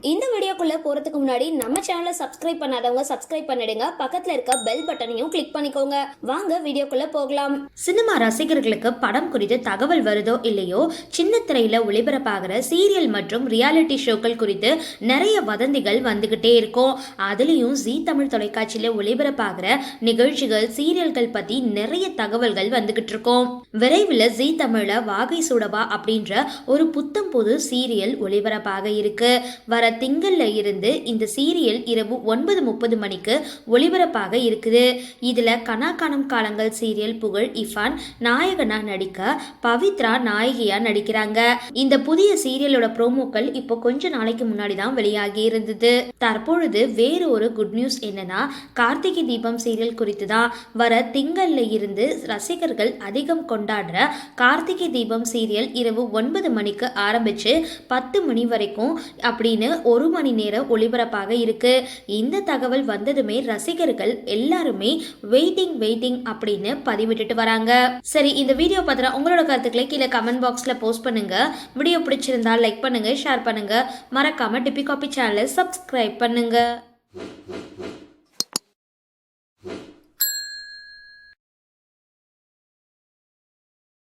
இந்த வீடியோக்குள்ளே போறதுக்கு முன்னாடி நம்ம சேனலை சப்ஸ்கிரைப் பண்ணாதவங்க சப்ஸ்கிரைப் பண்ணிடுங்க. பக்கத்துல இருக்க பெல் பட்டனையும் கிளிக் பண்ணிக்கோங்க. வாங்க வீடியோக்குள்ளே போகலாம். சினிமா ரசிகர்களுக்கு படம் குறித்து தகவல் வருதோ இல்லையோ சின்ன திரையில ஒளிபரப்பாகிற சீரியல் மற்றும் ரியாலிட்டி ஷோக்கள் குறித்து நிறைய வதந்திகள் வந்துகிட்டே இருக்கும். அதுலயும் ஜீ தமிழ் தொலைக்காட்சியில ஒளிபரப்பாகிற நிகழ்ச்சிகள் சீரியல்கள் பற்றி நிறைய தகவல்கள் வந்துகிட்டு இருக்கும். விரைவில் ஜி தமிழில் வாகை சுடவா அப்படின்ற ஒரு புத்தம் புது சீரியல் ஒளிபரப்பாக இருக்கு. வர திங்கள்ல இருந்து இந்த சீரியல் இரவு ஒன்பது முப்பது மணிக்கு ஒளிபரப்பாக இருக்குது. இதுல காணும் காலங்கள் சீரியல் புகழ் இஃபான் நாயகனா நடிக்க பவித்ரா நாயகியா நடிக்கிறாங்க. இந்த புதிய சீரியலோட ப்ரோமோக்கள் இப்போ கொஞ்ச நாளைக்கு முன்னாடி தான் வெளியாகி இருந்தது. தற்பொழுது வேறு ஒரு குட் நியூஸ் என்னன்னா கார்த்திகை தீபம் சீரியல் குறித்து தான். வர திங்கள்ல இருந்து ரசிகர்கள் அதிகம் கொண்டாடுற கார்த்திகை தீபம் சீரியல் இரவு ஒன்பது மணிக்கு ஆரம்பிச்சு பத்து மணி வரைக்கும் அப்படின்னு ஒரு மணி நேரம் ஒளிபரப்பாக இருக்கு. இந்த தகவல் வந்ததுமே ரசிகர்கள் எல்லாருமே வெயிட்டிங் வெயிட்டிங் அப்படின்னு பதிவிட்டுட்டு வராங்க. சரி இந்த வீடியோ பத்திர உங்களோட கருத்துக்களை கீழே கமெண்ட் பாக்ஸ்ல போஸ்ட் பண்ணுங்க. வீடியோ பிடிச்சிருந்தா லைக் பண்ணுங்க ஷேர் பண்ணுங்க. மறக்காம டிபி காபி சேனலை சப்ஸ்கிரைப் பண்ணுங்க.